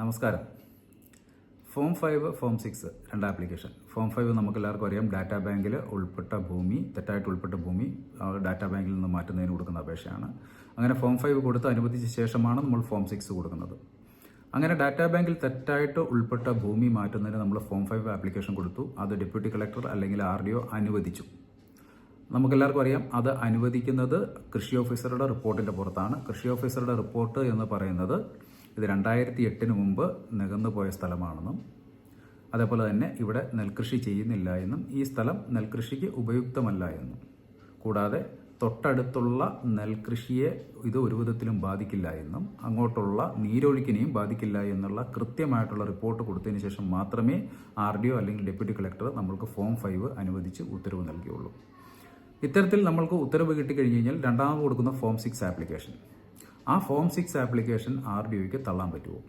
നമസ്കാരം. Form five form six രണ്ട് application. Form five നമുക്ക് എല്ലാവർക്കും അറിയാം. ഡാറ്റാ ബാങ്കിൽ ഉൾപ്പെട്ട ഭൂമി തെറ്റായിട്ട് ഉൾപ്പെട്ട ഭൂമി ഡാറ്റാ ബാങ്കിൽ നിന്ന് മാറ്റുന്നതിന് കൊടുക്കുന്ന അപേക്ഷയാണ്. അങ്ങനെ ഫോം ഫൈവ് കൊടുത്ത് അനുവദിച്ച ശേഷമാണ് നമ്മൾ ഫോം സിക്സ് കൊടുക്കുന്നത്. അങ്ങനെ ഡാറ്റാ ബാങ്കിൽ തെറ്റായിട്ട് ഉൾപ്പെട്ട ഭൂമി മാറ്റുന്നതിന് നമ്മൾ ഫോം ഫൈവ് ആപ്ലിക്കേഷൻ കൊടുത്തു. അത് ഡെപ്യൂട്ടി കളക്ടർ അല്ലെങ്കിൽ ആർ ഡി ഒ അനുവദിച്ചു. നമുക്കെല്ലാവർക്കും അറിയാം. അത് അനുവദിക്കുന്നത് കൃഷി ഓഫീസറുടെ റിപ്പോർട്ടിന്റെ പുറത്താണ്. കൃഷി ഓഫീസറുടെ റിപ്പോർട്ട് എന്ന് പറയുന്നത് ഇത് രണ്ടായിരത്തി എട്ടിന് മുമ്പ് നികന്നു പോയ സ്ഥലമാണെന്നും അതേപോലെ തന്നെ ഇവിടെ നെൽകൃഷി ചെയ്യുന്നില്ല എന്നും ഈ സ്ഥലം നെൽകൃഷിക്ക് ഉപയുക്തമല്ല എന്നും. കൂടാതെ തൊട്ടടുത്തുള്ള നെൽകൃഷിയെ ഇത് ഒരു വിധത്തിലും ബാധിക്കില്ല എന്നും അങ്ങോട്ടുള്ള നീരൊഴുക്കിനെയും ബാധിക്കില്ല എന്നുള്ള കൃത്യമായിട്ടുള്ള റിപ്പോർട്ട് കൊടുത്തതിന് ശേഷം മാത്രമേ ആർ ഡി ഒ അല്ലെങ്കിൽ ഡെപ്യൂട്ടി കളക്ടർ നമ്മൾക്ക് ഫോം ഫൈവ് അനുവദിച്ച് ഉത്തരവ് നൽകിയുള്ളൂ. ഇത്തരത്തിൽ നമ്മൾക്ക് ഉത്തരവ് കിട്ടിക്കഴിഞ്ഞ് കഴിഞ്ഞാൽ രണ്ടാമത് കൊടുക്കുന്ന ഫോം സിക്സ് ആപ്ലിക്കേഷൻ. ആ form six application R D ഒക്ക് തള്ളാൻ പറ്റുമോ?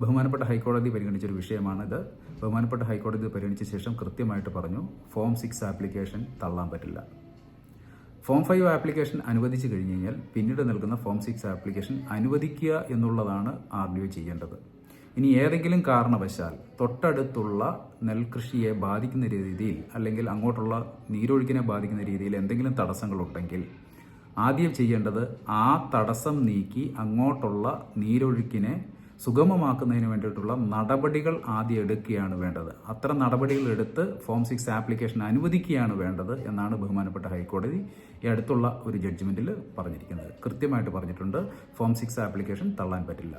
ബഹുമാനപ്പെട്ട ഹൈക്കോടതി പരിഗണിച്ചൊരു വിഷയമാണിത്. ബഹുമാനപ്പെട്ട ഹൈക്കോടതി പരിഗണിച്ച ശേഷം കൃത്യമായിട്ട് പറഞ്ഞു ഫോം സിക്സ് ആപ്ലിക്കേഷൻ തള്ളാൻ പറ്റില്ല. ഫോം ഫൈവ് ആപ്ലിക്കേഷൻ അനുവദിച്ചു കഴിഞ്ഞ് കഴിഞ്ഞാൽ പിന്നീട് നൽകുന്ന ഫോം സിക്സ് ആപ്ലിക്കേഷൻ അനുവദിക്കുക എന്നുള്ളതാണ് ആർ ഡി ഒ ചെയ്യേണ്ടത്. ഇനി ഏതെങ്കിലും കാരണവശാൽ തൊട്ടടുത്തുള്ള നെൽകൃഷിയെ ബാധിക്കുന്ന രീതിയിൽ അല്ലെങ്കിൽ അങ്ങോട്ടുള്ള നീരൊഴുക്കിനെ ബാധിക്കുന്ന രീതിയിൽ എന്തെങ്കിലും തടസ്സങ്ങളുണ്ടെങ്കിൽ ആദ്യം ചെയ്യേണ്ടത് ആ തടസ്സം നീക്കി അങ്ങോട്ടുള്ള നീരൊഴുക്കിനെ സുഗമമാക്കുന്നതിന് വേണ്ടിയിട്ടുള്ള നടപടികൾ ആദ്യം എടുക്കുകയാണ് വേണ്ടത്. അത്തരം നടപടികൾ എടുത്ത് ഫോം സിക്സ് ആപ്ലിക്കേഷൻ അനുവദിക്കുകയാണ് വേണ്ടത് എന്നാണ് ബഹുമാനപ്പെട്ട ഹൈക്കോടതി ഈ അടുത്തുള്ള ഒരു ജഡ്ജ്മെന്റിൽ പറഞ്ഞിരിക്കുന്നത്. കൃത്യമായിട്ട് പറഞ്ഞിട്ടുണ്ട് ഫോം സിക്സ് ആപ്ലിക്കേഷൻ തള്ളാൻ പറ്റില്ല.